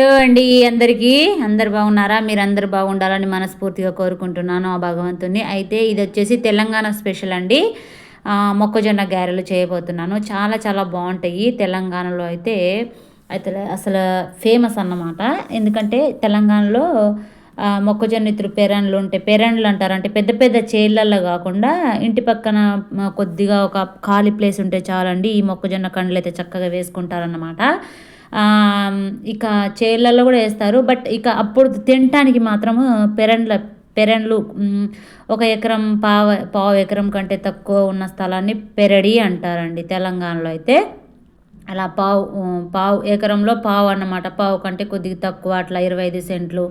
Hello అండి అందరికీ. అందరు బాగున్నారా? మీరు అందరు బాగుండాలని మనస్ఫూర్తిగా కోరుకుంటున్నాను ఆ భగవంతుని అయితే ఇది వచ్చేసి తెలంగాణ స్పెషల్ అండి. మొక్కజొన్న గారెలు చేయబోతున్నాను. చాలా చాలా బాగుంటాయి. తెలంగాణలో అయితే అయితే అసలు ఫేమస్ అన్నమాట. ఎందుకంటే తెలంగాణలో మొక్కజొన్న ఇతరు పెరన్లు ఉంటాయి పెరన్లు అంటారు. అంటే పెద్ద పెద్ద చేళ్ళల్లో కాకుండా ఇంటి పక్కన కొద్దిగా ఒక ఖాళీ ప్లేస్ ఉంటే చాలండి ఈ మొక్కజొన్న కండ్లు అయితే చక్కగా వేసుకుంటారన్నమాట. ఇక చేలల్లో కూడా వేస్తారు. బట్ ఇక అప్పుడు తినటానికి మాత్రము పెరన్ల పెరన్లు ఒక ఎకరం పావ పావు ఎకరం కంటే తక్కువ ఉన్న స్థలాన్ని పెరడి అంటారండి తెలంగాణలో అయితే. అలా పావు పావు ఎకరంలో పావు అన్నమాట. పావు కంటే కొద్దిగా తక్కువ అట్లా ఇరవై ఐదు సెంట్లు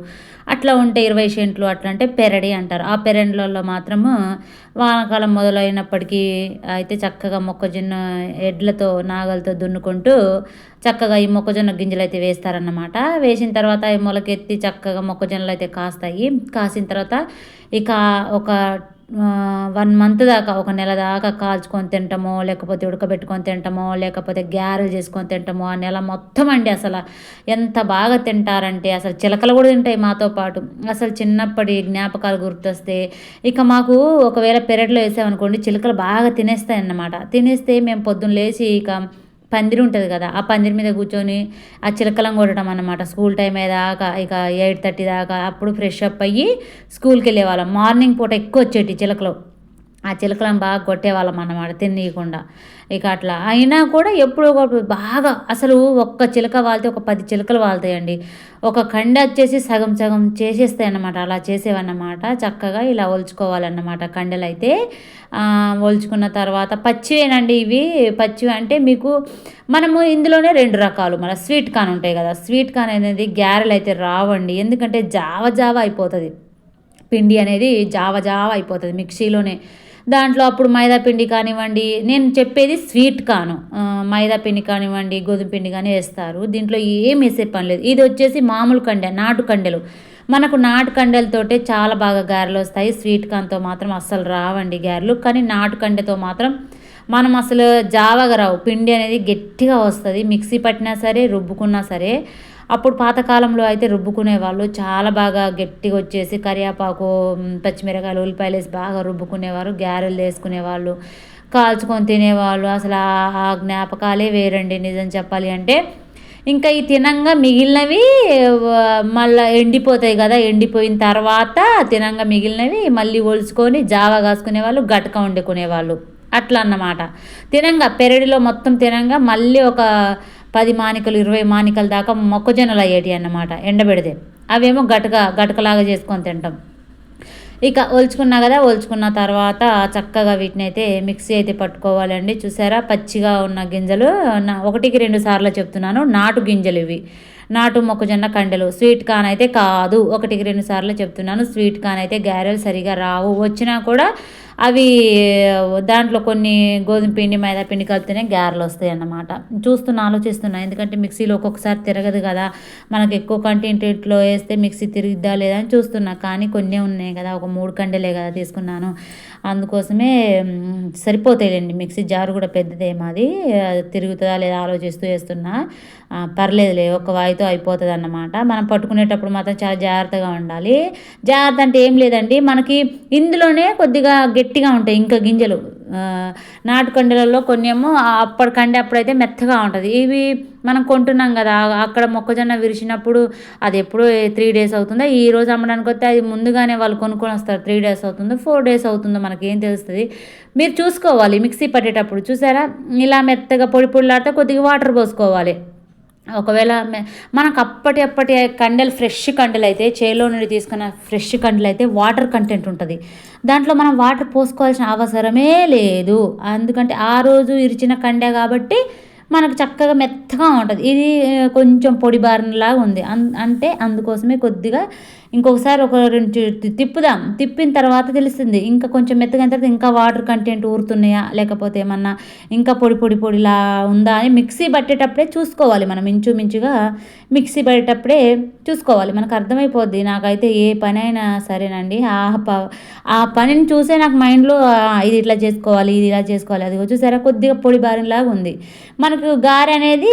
అట్లా ఉంటే ఇరవై సెంట్లు అట్లా అంటే పెరడి అంటారు. ఆ పెరడిలలో మాత్రము వానాకాలం మొదలైనప్పటికీ అయితే చక్కగా మొక్కజొన్న ఎడ్లతో నాగలతో దున్నుకుంటూ చక్కగా ఈ మొక్కజొన్న గింజలు అయితే వేస్తారన్నమాట. వేసిన తర్వాత ఈ మొలకెత్తి చక్కగా మొక్కజొన్నలు అయితే కాస్తాయి. కాసిన తర్వాత ఇక ఒక వన్ మంత్ దాకా ఒక నెల దాకా కాల్చుకొని తింటామో లేకపోతే ఉడకబెట్టుకొని తింటామో లేకపోతే గ్యారెలు చేసుకొని తింటామో ఆ నెల మొత్తం అండి అసలు. ఎంత బాగా తింటారంటే అసలు చిలకలు కూడా తింటాయి మాతో పాటు. అసలు చిన్నప్పటి జ్ఞాపకాలు గుర్తొస్తే ఇక మాకు ఒకవేళ పెరట్లో వేసామనుకోండి చిలకలు బాగా తినేస్తాయి అన్నమాట తినేస్తే మేము పొద్దున్న లేచి ఇక పందిరి ఉంటుంది కదా ఆ పందిరి మీద కూర్చొని ఆ చిలకలం కొట్టడం అనమాట స్కూల్ టైం దాకా ఇక ఎయిట్ థర్టీ దాకా అప్పుడు ఫ్రెష్ అప్ అయ్యి స్కూల్కి వెళ్ళేవాళ్ళం. మార్నింగ్ పూట ఎక్కువ వచ్చేటి చిలకలు. ఆ చిలకలను బాగా కొట్టేవాళ్ళం అన్నమాట తినీయకుండా ఇక అట్లా. అయినా కూడా ఎప్పుడో బాగా అసలు ఒక్క చిలక వాళ్తే ఒక పది చిలకలు వాళ్తాయండి. ఒక కండ వచ్చేసి సగం సగం చేసేస్తాయి అన్నమాట అలా చేసేవన్నమాట. చక్కగా ఇలా ఒలుచుకోవాలన్నమాట కండలు అయితే ఒలుచుకున్న తర్వాత పచ్చివేనండి ఇవి. పచ్చివి అంటే మీకు మనము ఇందులోనే రెండు రకాలు. మన స్వీట్ కాన్ ఉంటాయి కదా స్వీట్ కాన్ అనేది గ్యారెలు అయితే రావండి. ఎందుకంటే జావ జావ అయిపోతుంది. పిండి అనేది జావ జావ అయిపోతుంది మిక్సీలోనే. దాంట్లో అప్పుడు మైదా పిండి కానివ్వండి నేను చెప్పేది స్వీట్ కాను. మైదా పిండి కానివ్వండి గోధుమ పిండి కానీ వేస్తారు. దీంట్లో ఏం వేసే పని లేదు. ఇది వచ్చేసి మామూలు కండె నాటు కండెలు. మనకు నాటు కండెలతోటే చాలా బాగా గారెలు వస్తాయి. స్వీట్ కాన్తో మాత్రం అస్సలు రావండి గారెలు. కానీ నాటు కండెతో మాత్రం మనం అసలు జావగా రావు పిండి అనేది గట్టిగా వస్తుంది. మిక్సీ పట్టినా సరే రుబ్బుకున్నా సరే అప్పుడు పాతకాలంలో అయితే రుబ్బుకునే వాళ్ళు చాలా బాగా గట్టిగా వచ్చేసి కరివేపాకు పచ్చిమిరకాయలు ఉల్లిపాయలు వేసి బాగా రుబ్బుకునేవారు గ్యారెలు వేసుకునేవాళ్ళు కాల్చుకొని తినేవాళ్ళు. అసలు ఆ జ్ఞాపకాలే వేరండి నిజం చెప్పాలి అంటే. ఇంకా ఈ తినంగా మిగిలినవి మళ్ళీ ఎండిపోతాయి కదా ఎండిపోయిన తర్వాత తినంగా మిగిలినవి మళ్ళీ ఒలుచుకొని జావా కాసుకునే వాళ్ళు గటక వండుకునేవాళ్ళు. అట్లా అన్నమాట. తినంగా పెరడిలో మొత్తం తినంగా మళ్ళీ ఒక పది మానికలు ఇరవై మానికల దాకా మొక్కజొన్నలు అయ్యేటి అన్నమాట ఎండబెడితే. అవేమో గటక గటకలాగా చేసుకొని తింటాం. ఇక ఒలుచుకున్నా కదా ఒలుచుకున్న తర్వాత చక్కగా వీటిని అయితే మిక్సీ అయితే పట్టుకోవాలండి. చూసారా? పచ్చిగా ఉన్న గింజలు ఒకటికి రెండు సార్లు చెప్తున్నాను నాటు గింజలు ఇవి. నాటు మొక్కజొన్న కండెలు. స్వీట్ కాన్ అయితే కాదు. ఒకటికి రెండు సార్లు చెప్తున్నాను. స్వీట్ కాన్ అయితే గారెలు సరిగా రావు. వచ్చినా కూడా అవి దాంట్లో కొన్ని గోధుమ పిండి మైదా పిండి కలిపితేనే గారెలు వస్తాయి అన్నమాట. చూస్తున్నా ఆలోచిస్తున్నా. ఎందుకంటే మిక్సీలో ఒక్కొక్కసారి తిరగదు కదా. మనకు ఎక్కువ కంటెంట్లో వేస్తే మిక్సీ తిరిగిద్దా లేదా అని చూస్తున్నా. కానీ కొన్ని ఉన్నాయి కదా. ఒక మూడు కండెలే కదా తీసుకున్నాను. అందుకోసమే సరిపోతాయిలేండి. మిక్సీ జారు కూడా పెద్దదే మాది. తిరుగుతుందా లేదా ఆలోచిస్తూ వేస్తున్నా పర్లేదులే ఒక వాయితో అయిపోతుంది అన్నమాట మనం పట్టుకునేటప్పుడు మాత్రం చాలా జాగ్రత్తగా ఉండాలి. జాగ్రత్త అంటే ఏం లేదండి. మనకి ఇందులోనే కొద్దిగా గట్టిగా ఉంటాయి. ఇంకా గింజలు. నాటు కండెలలో కొన్ని ఏమో అప్పటి అప్పుడైతే మెత్తగా ఉంటుంది. ఇవి మనం కొంటున్నాం కదా అక్కడ మొక్కజొన్న విరిచినప్పుడు అది ఎప్పుడు త్రీ డేస్ అవుతుందో? ఈ రోజు అమ్మడానికి వస్తే అది ముందుగానే వాళ్ళు కొనుక్కొని వస్తారు. త్రీ డేస్ అవుతుందో ఫోర్ డేస్ అవుతుందో మనకి ఏం తెలుస్తుంది? మీరు చూసుకోవాలి మిక్సీ పట్టేటప్పుడు చూసారా? ఇలా మెత్తగా పొడి పొడిలాడితే కొద్దిగా వాటర్ పోసుకోవాలి. ఒకవేళ మనకు అప్పటి అప్పటి కండెలు ఫ్రెష్ కండెలు అయితే చేలో నుండి తీసుకున్న ఫ్రెష్ కండెలు అయితే వాటర్ కంటెంట్ ఉంటుంది. దాంట్లో మనం వాటర్ పోసుకోవాల్సిన అవసరమే లేదు. ఎందుకంటే ఆ రోజు ఇరిచిన కండె కాబట్టి మనకు చక్కగా మెత్తగా ఉంటుంది. ఇది కొంచెం పొడి బారినలాగా ఉంది. అంటే అందుకోసమే కొద్దిగా ఇంకొకసారి ఒక రెండు తిప్పుదాం. తిప్పిన తర్వాత తెలుస్తుంది ఇంకా కొంచెం మెత్తగా తర్వాత ఇంకా వాటర్ కంటెంట్ ఊరుతున్నాయా? లేకపోతే ఏమన్నా ఇంకా పొడి పొడి పొడిలా ఉందా అని మిక్సీ పట్టేటప్పుడే చూసుకోవాలి మనం. ఇంచుమించుగా మిక్సీ పడేటప్పుడే చూసుకోవాలి. మనకు అర్థమైపోద్ది. నాకైతే ఏ పని అయినా సరేనండి. ఆ ప ఆ పనిని చూసే నాకు మైండ్లో ఇది ఇట్లా చేసుకోవాలి ఇది ఇలా చేసుకోవాలి. అది చూసారా? కొద్దిగా పొడి బారినలాగా ఉంది. మనకు గారె అనేది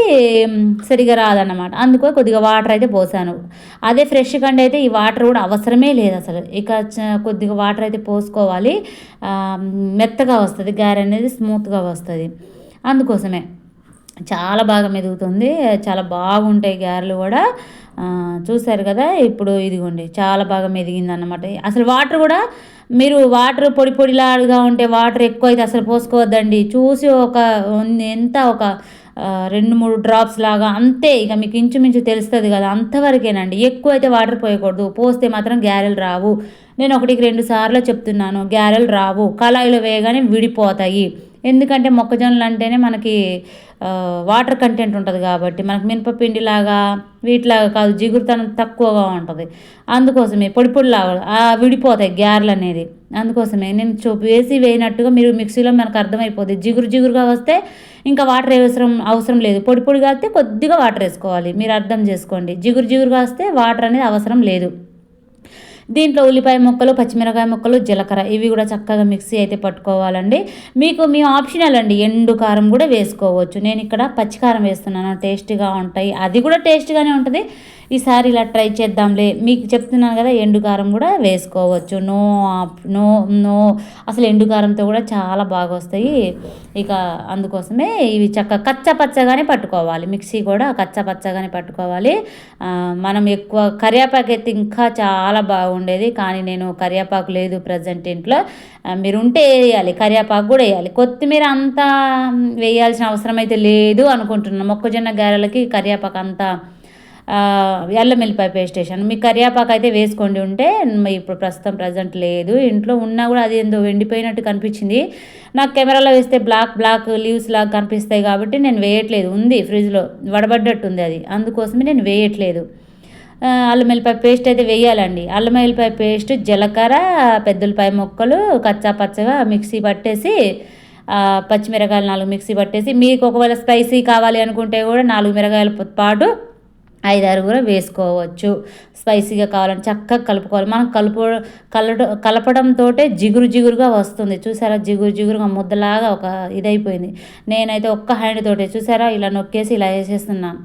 సరిగా రాదన్నమాట. అందుకో కొద్దిగా వాటర్ అయితే పోసాను. అదే ఫ్రెష్ కండి అయితే ఈ వాటర్ వాటర్ కూడా అవసరమే లేదు అసలు. ఇక కొద్దిగా వాటర్ అయితే పోసుకోవాలి. మెత్తగా వస్తుంది. గారె అనేది స్మూత్గా వస్తుంది. అందుకోసమే చాలా బాగా మెదుగుతుంది. చాలా బాగుంటాయి గారెలు కూడా. చూశారు కదా? ఇప్పుడు ఇదిగోండి. చాలా బాగా మెదిగింది అన్నమాట అసలు వాటర్ కూడా మీరు వాటర్ పొడి పొడిలాగా ఉంటే వాటర్ ఎక్కువ అయితే అసలు పోసుకోవద్దండి. చూసి ఒక ఎంత ఒక రెండు మూడు డ్రాప్స్ లాగా అంతే. ఇక మీకు ఇంచుమించు తెలుస్తుంది కదా అంతవరకేనండి. ఎక్కువ అయితే వాటర్ పోయకూడదు. పోస్తే మాత్రం గ్యారెలు రావు. నేను ఒకటికి రెండు సార్లు చెప్తున్నాను గ్యారెలు రావు. కళాయిలో వేయగానే విడిపోతాయి. ఎందుకంటే మొక్కజొన్నలు అంటేనే మనకి వాటర్ కంటెంట్ ఉంటుంది కాబట్టి మనకి మినపపిండి లాగా వీటిలాగా కాదు జిగురుతనం తక్కువగా ఉంటుంది. అందుకోసమే పొడి పొడిలాగా విడిపోతాయి గ్యార్లు అనేది. అందుకోసమే నేను చూపు వేసి వేయినట్టుగా మీరు మిక్సీలో మనకు అర్థమైపోతుంది జిగురు జిగురుగా వస్తే ఇంకా వాటర్ అవసరం అవసరం లేదు. పొడి పొడిగా వస్తే కొద్దిగా వాటర్ వేసుకోవాలి. మీరు అర్థం చేసుకోండి. జిగురు జిగురుగా వస్తే వాటర్ అనేది అవసరం లేదు. దీంట్లో ఉల్లిపాయ ముక్కలు పచ్చిమిరకాయ ముక్కలు జీలకర్ర ఇవి కూడా చక్కగా మిక్సీ అయితే పట్టుకోవాలండి. మీకు మీ ఆప్షనల్ అండి ఎండు కారం కూడా వేసుకోవచ్చు. నేను ఇక్కడ పచ్చికారం వేస్తున్నాను టేస్ట్గా ఉంటాయి. అది కూడా టేస్ట్గానే ఉంటుంది. ఈసారి ఇలా ట్రై చేద్దాంలే. మీకు చెప్తున్నాను కదా ఎండు కారం కూడా వేసుకోవచ్చు. No no no. అసలు ఎండు కారంతో కూడా చాలా బాగా వస్తాయి. ఇక అందుకోసమే ఇవి చక్క కచ్చ పచ్చగానే పట్టుకోవాలి. మిక్సీ కూడా కచ్చా పచ్చగానే పట్టుకోవాలి. మనం ఎక్కువ కరివేపాకు అయితే ఇంకా చాలా బాగుండేది. కానీ నేను కరివేపాకు లేదు ప్రజెంట్ ఇంట్లో. మీరు ఉంటే వేయాలి. కరివేపాకు కూడా వేయాలి. కొత్తిమీర అంతా వేయాల్సిన అవసరం అయితే లేదు అనుకుంటున్నాను. మొక్కజొన్న గారెలకి కరివేపాకు అంతా అల్లం వెల్లిపాయ పేస్ట్ వేసాను మీకు కరివేపాకు అయితే వేసుకోండి ఉంటే ఇప్పుడు ప్రస్తుతం ప్రజెంట్ లేదు. ఇంట్లో ఉన్నా కూడా అది ఏందో ఎండిపోయినట్టు కనిపించింది. నాకు కెమెరాలో వేస్తే బ్లాక్ బ్లాక్ లీవ్స్ లాగా కనిపిస్తాయి కాబట్టి నేను వేయట్లేదు. ఉంది ఫ్రిడ్జ్లో వడబడ్డట్టు ఉంది అది. అందుకోసమే నేను వేయట్లేదు. అల్లం వెల్లిపాయ పేస్ట్ అయితే వేయాలండి. అల్లం వెల్లిపాయ పేస్ట్ జీలకర్ర పెద్దలపాయ మొక్కలు కచ్చా పచ్చగా మిక్సీ పట్టేసి పచ్చిమిరకాయలు నాలుగు మిక్సీ పట్టేసి మీకు ఒకవేళ స్పైసీ కావాలి అనుకుంటే కూడా నాలుగు మిరకాయల పాటు ఐదారు కూడా వేసుకోవచ్చు. స్పైసీగా కావాలని చక్కగా కలుపుకోవాలి. మనం కలుపు కలట కలపడంతో జిగురు జిగురుగా వస్తుంది. చూసారా? జిగురు జిగురుగా ముద్దలాగా ఒక ఇదైపోయింది. నేనైతే ఒక్క హ్యాండ్ తోటే చూసారా? ఇలా నొక్కేసి ఇలా వేసేస్తున్నాను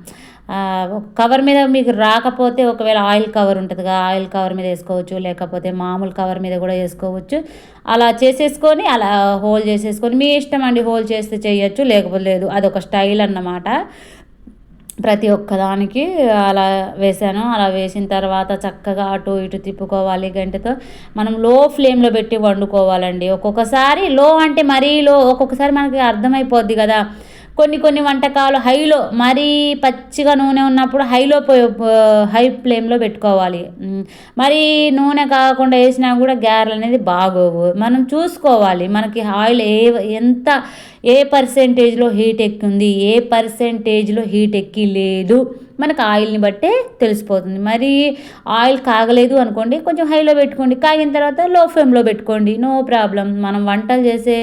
కవర్ మీద మీకు రాకపోతే ఒకవేళ ఆయిల్ కవర్ ఉంటుంది కదా ఆయిల్ కవర్ మీద వేసుకోవచ్చు. లేకపోతే మామూలు కవర్ మీద కూడా వేసుకోవచ్చు. అలా చేసేసుకొని అలా హోల్ చేసేసుకొని మీ ఇష్టం అండి హోల్ చేస్తే చేయొచ్చు లేకపోతే లేదు. అదొక స్టైల్ అన్నమాట. ప్రతి ఒక్కదానికి అలా వేసాను అలా వేసిన తర్వాత చక్కగా అటు ఇటు తిప్పుకోవాలి గంటతో. మనం లో ఫ్లేమ్లో పెట్టి వండుకోవాలండి. ఒక్కొక్కసారి లో అంటే మరీ లో ఒక్కొక్కసారి మనకి అర్థమైపోద్ది కదా. కొన్ని కొన్ని వంటకాలు హైలో మరీ పచ్చిగా నూనె ఉన్నప్పుడు హైలో హై ఫ్లేమ్లో పెట్టుకోవాలి. మరీ నూనె కాకుండా వేసినా కూడా గారెలు అనేది బాగోవు. మనం చూసుకోవాలి. మనకి ఆయిల్ ఏ ఎంత ఏ పర్సెంటేజ్లో హీట్ ఎక్కింది ఏ పర్సెంటేజ్లో హీట్ ఎక్కి లేదు మనకు ఆయిల్ని బట్టే తెలిసిపోతుంది. మరి ఆయిల్ కాగలేదు అనుకోండి కొంచెం హైలో పెట్టుకోండి కాగిన తర్వాత లో ఫ్లేమ్లో పెట్టుకోండి. No problem. మనం వంటలు చేసే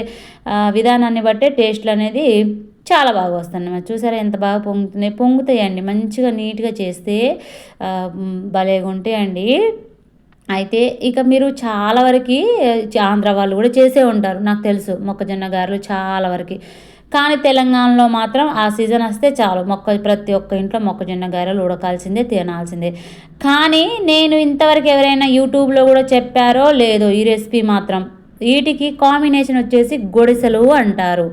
విధానాన్ని బట్టే టేస్ట్లు అనేది చాలా బాగా వస్తుంది చూసారా ఎంత బాగా పొంగుతున్నాయి? పొంగుతాయండి. మంచిగా నీట్గా చేస్తే భలేగా ఉంటాయండి. అయితే ఇక మీరు చాలా వరకు ఆంధ్ర వాళ్ళు కూడా చేసే ఉంటారు. నాకు తెలుసు మొక్కజొన్న గారెలు చాలా వరకు. కానీ తెలంగాణలో మాత్రం ఆ సీజన్ వస్తే చాలు. మొక్క ప్రతి ఒక్క ఇంట్లో మొక్కజొన్న గారెలు ఉడకాల్సిందే తినాల్సిందే. కానీ నేను ఇంతవరకు ఎవరైనా యూట్యూబ్లో కూడా చెప్పారో లేదో ఈ రెసిపీ మాత్రం వీటికి కాంబినేషన్ వచ్చేసి గొడిసెలు అంటారు.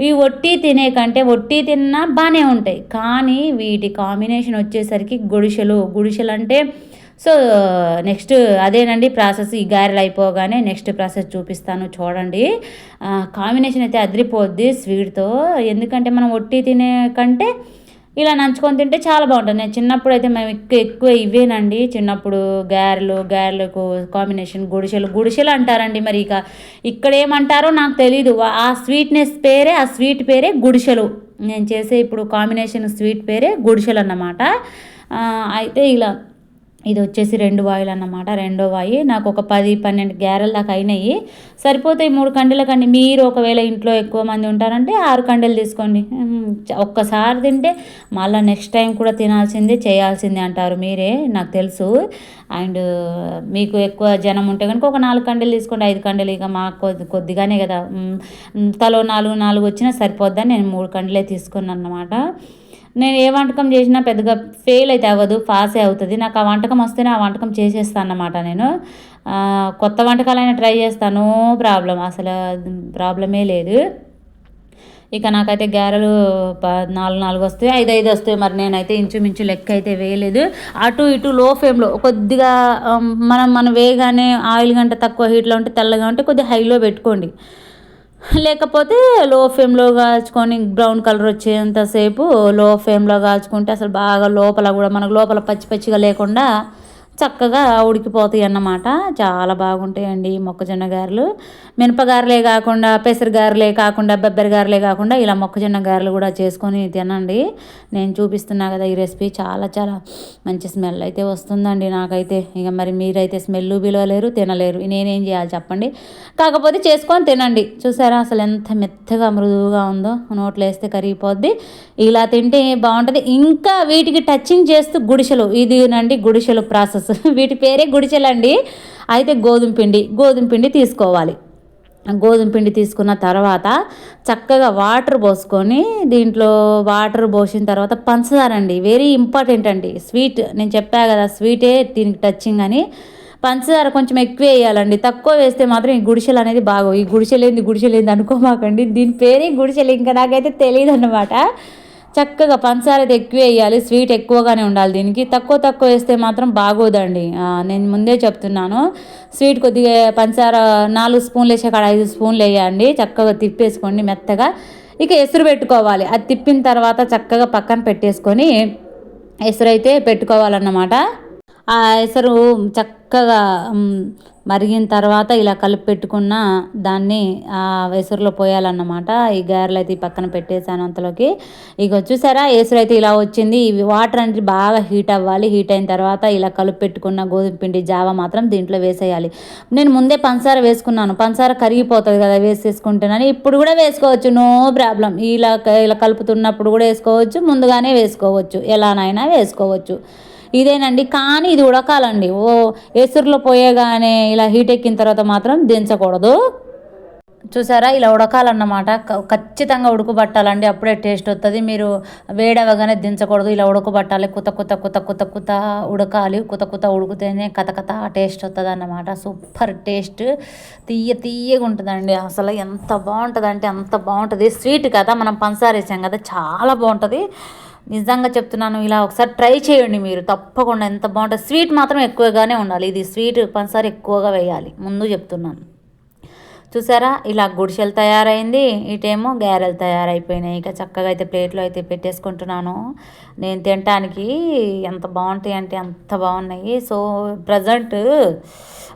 ఇవి ఒట్టి తినే కంటే ఒట్టి తిన్నా బాగానే ఉంటాయి. కానీ వీటి కాంబినేషన్ వచ్చేసరికి గొడిసెలు గుడిసెలు అంటే సో నెక్స్ట్ అదేనండి ప్రాసెస్. ఈ గారెలు అయిపోగానే నెక్స్ట్ ప్రాసెస్ చూపిస్తాను చూడండి. కాంబినేషన్ అయితే అదిరిపోద్ది స్వీట్తో. ఎందుకంటే మనం ఒట్టి తినే కంటే ఇలా నంచుకొని తింటే చాలా బాగుంటుంది. నేను చిన్నప్పుడు అయితే మేము ఎక్కువ ఎక్కువ ఇవేనండి. చిన్నప్పుడు గారెలు గారెలకు కాంబినేషన్ గుడిసెలు. గుడిసెలు అంటారండి మరి ఇక. ఇక్కడ ఏమంటారో నాకు తెలీదు. ఆ స్వీట్నెస్ పేరే ఆ స్వీట్ పేరే గుడిసెలు. నేను చేసే ఇప్పుడు కాంబినేషన్ స్వీట్ పేరే గుడిసెలు అన్నమాట అయితే ఇలా ఇది వచ్చేసి రెండు వాయులు అన్నమాట రెండో వాయి. నాకు ఒక పది పన్నెండు గ్యారెల దాకా అయినాయి. సరిపోతాయి మూడు కండెల కండి మీరు ఒకవేళ ఇంట్లో ఎక్కువ మంది ఉంటారంటే ఆరు కండెలు తీసుకోండి. ఒక్కసారి తింటే మళ్ళీ నెక్స్ట్ టైం కూడా తినాల్సిందే చేయాల్సిందే అంటారు మీరే నాకు తెలుసు. అండ్ మీకు ఎక్కువ జనం ఉంటే కనుక ఒక నాలుగు కండెలు తీసుకోండి ఐదు కండెలు. ఇక మాకు కొద్ది కొద్దిగానే కదా. తలో నాలుగు నాలుగు వచ్చినా సరిపోద్దని నేను మూడు కండలే తీసుకున్నాను అన్నమాట నేను ఏ వంటకం చేసినా పెద్దగా ఫెయిల్ అయితే అవ్వదు పాసే అవుతుంది. నాకు ఆ వంటకం వస్తేనే ఆ వంటకం చేసేస్తాను అన్నమాట నేను. కొత్త వంటకాలైనా ట్రై చేస్తాను ప్రాబ్లం అసలు ప్రాబ్లమే లేదు. ఇక నాకైతే గారెలు నాలుగు నాలుగు వస్తాయి ఐదు ఐదు వస్తాయి మరి నేనైతే ఇంచుమించు లెక్క అయితే వేయలేదు. అటు ఇటు లో ఫ్లేమ్లో కొద్దిగా మనం మనం వేయగానే ఆయిల్ గంట తక్కువ హీట్లో ఉంటే తెల్లగా ఉంటే కొద్దిగా హైలో పెట్టుకోండి. లేకపోతే లో ఫ్లేమ్లో కాల్చుకొని బ్రౌన్ కలర్ వచ్చేంతసేపు లో ఫ్లేమ్లో కాల్చుకుంటే అసలు బాగా లోపల కూడా మనకు లోపల పచ్చి పచ్చిగా లేకుండా చక్కగా ఉడికిపోతాయి అన్నమాట. చాలా బాగుంటాయండి మొక్కజొన్న గారెలు. మినపగారలే కాకుండా పెసర గారెలే కాకుండా బెబ్బరి గారెలే కాకుండా ఇలా మొక్కజొన్న గారెలు కూడా చేసుకొని తినండి. నేను చూపిస్తున్నా కదా ఈ రెసిపీ. చాలా చాలా మంచి స్మెల్ అయితే వస్తుందండి నాకైతే. ఇక మరి మీరైతే స్మెల్ పిలవలేరు తినలేరు. నేనేం చేయాలి చెప్పండి. కాకపోతే చేసుకొని తినండి. చూసారా అసలు ఎంత మెత్తగా మృదువుగా ఉందో. నోట్లో వేస్తే కరిగిపోద్ది. ఇలా తింటే బాగుంటుంది. ఇంకా వీటికి టచింగ్ చేస్తూ గుడిసెలు. ఇది నండి గుడిసెలు ప్రాసెస్. వీటి పేరే గుడిచెలండి. అయితే గోధుమ పిండి గోధుమ పిండి తీసుకోవాలి. గోధుమ పిండి తీసుకున్న తర్వాత చక్కగా వాటర్ పోసుకొని దీంట్లో వాటర్ పోసిన తర్వాత పంచదార అండి. వెరీ ఇంపార్టెంట్ అండి. స్వీట్ నేను చెప్పా కదా స్వీటే దీనికి టచ్చింగ్ అని. పంచదార కొంచెం ఎక్కువ వేయాలండి. తక్కువ వేస్తే మాత్రం ఈ గుడిసెలు అనేది బాగో ఈ గుడిసెలేంది గుడిసెలేంది అనుకోమాకండి. దీని పేరే గుడిసెలు ఇంకా నాకైతే తెలియదు అనమాట చక్కగా పంచదార అయితే ఎక్కువ వేయాలి స్వీట్ ఎక్కువగానే ఉండాలి దీనికి. తక్కువ తక్కువ వేస్తే మాత్రం బాగోదండి. నేను ముందే చెప్తున్నాను. స్వీట్ కొద్దిగా పంచదార నాలుగు స్పూన్లు వేసే కాడ ఐదు స్పూన్లు వేయండి. చక్కగా తిప్పేసుకోండి మెత్తగా. ఇక ఎసురు పెట్టుకోవాలి. అది తిప్పిన తర్వాత చక్కగా పక్కన పెట్టేసుకొని ఎసురు అయితే పెట్టుకోవాలన్నమాట. ఆ ఎసరు చక్క చక్కగా మరిగిన తర్వాత ఇలా కలిపి పెట్టుకున్న దాన్ని ఆ ఎసురులో పోయాలన్నమాట. ఈ గారెలు అయితే పక్కన పెట్టేసాను అంతలోకి. ఇక చూసారా ఎసురు అయితే ఇలా వచ్చింది. ఇవి వాటర్ అంటే బాగా హీట్ అవ్వాలి. హీట్ అయిన తర్వాత ఇలా కలిపి పెట్టుకున్న గోధుమ పిండి జావ మాత్రం దీంట్లో వేసేయాలి. నేను ముందే పంచదార వేసుకున్నాను. పంచదార కరిగిపోతుంది కదా వేసేసుకుంటున్నాను ఇప్పుడు కూడా వేసుకోవచ్చు. No problem. ఇలా ఇలా కలుపుతున్నప్పుడు కూడా వేసుకోవచ్చు. ముందుగానే వేసుకోవచ్చు. ఎలానైనా వేసుకోవచ్చు. ఇదేనండి. కానీ ఇది ఉడకాలండి. ఓ ఎసురులో పోయేగానే ఇలా హీట్ ఎక్కిన తర్వాత మాత్రం దించకూడదు. చూసారా? ఇలా ఉడకాలన్నమాట. ఖచ్చితంగా ఉడకబట్టాలండి అప్పుడే టేస్ట్ వస్తుంది మీరు వేడవగానే దించకూడదు. ఇలా ఉడకబట్టాలి కుత కుత కుత కుత కుత ఉడకాలి. కుత కుత ఉడికితేనే కథ కథ టేస్ట్ వస్తుంది అన్నమాట సూపర్ టేస్ట్. తీయ తీయగా ఉంటుందండి. అసలు ఎంత బాగుంటుంది అంటే అంత బాగుంటుంది. స్వీట్ కదా మనం పంచదార వేసాం కదా చాలా బాగుంటుంది. నిజంగా చెప్తున్నాను ఇలా ఒకసారి ట్రై చేయండి మీరు. తప్పకుండా ఎంత బాగుంటుంది స్వీట్ మాత్రం ఎక్కువగానే ఉండాలి. ఇది స్వీట్ పంచదార ఎక్కువగా వేయాలి. ముందు చెప్తున్నాను. చూసారా? ఇలా గుడిసెలు తయారైంది. ఇటేమో గారెలు తయారైపోయినాయి. ఇక చక్కగా అయితే ప్లేట్లో అయితే పెట్టేసుకుంటున్నాను. నేను తినటానికి ఎంత బాగుంటాయి అంటే అంత బాగున్నాయి. సో ప్రజెంట్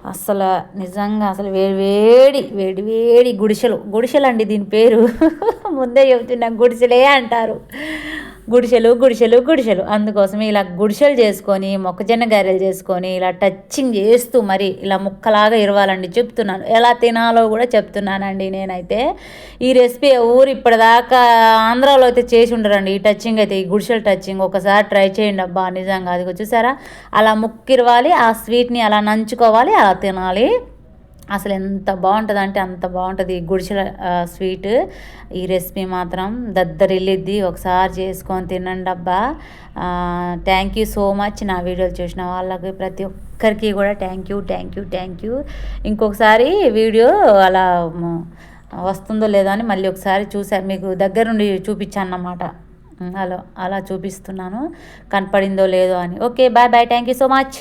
అసలు నిజంగా అసలు వేడి వేడి వేడి వేడి గుడిసెలు. గుడిసెలు అండి దీని పేరు. ముందే చెబుతున్నా గుడిసెలే అంటారు. గుడిసెలు గుడిసెలు గుడిసెలు. అందుకోసం ఇలా గుడిసెలు చేసుకొని మొక్కజొన్న గారెలు చేసుకొని ఇలా టచ్చింగ్ చేస్తూ మరి ఇలా ముక్కలాగా ఇరవాలండి చెప్తున్నాను. ఎలా తినాలో కూడా చెప్తున్నానండి నేనైతే. ఈ రెసిపీ ఊరు ఇప్పటిదాకా ఆంధ్రాలో అయితే చేసి ఉండరండి. ఈ టచ్చింగ్ అయితే ఈ గుడిసెలు టచ్చింగ్ ఒకసారి ట్రై చేయండి అబ్బా నిజంగా. అది చూసారా? అలా ముక్కిరవాలి ఆ స్వీట్ని అలా నంచుకోవాలి అలా తినాలి. అసలు ఎంత బాగుంటుంది అంటే అంత బాగుంటుంది. గుడిసెల స్వీట్. ఈ రెసిపీ మాత్రం దద్దరిల్లిద్ది. ఒకసారి చేసుకొని తినండి అబ్బా. థ్యాంక్ యూ సో మచ్ నా వీడియోలు చూసిన వాళ్ళకి ప్రతి ఒక్కరికి కూడా thank you thank you thank you ఇంకొకసారి వీడియో అలా వస్తుందో లేదో అని మళ్ళీ ఒకసారి చూసారు మీకు దగ్గరుండి చూపించాను అన్నమాట. అలా అలా చూపిస్తున్నాను. కనపడిందో లేదో అని. Okay bye bye thank you so much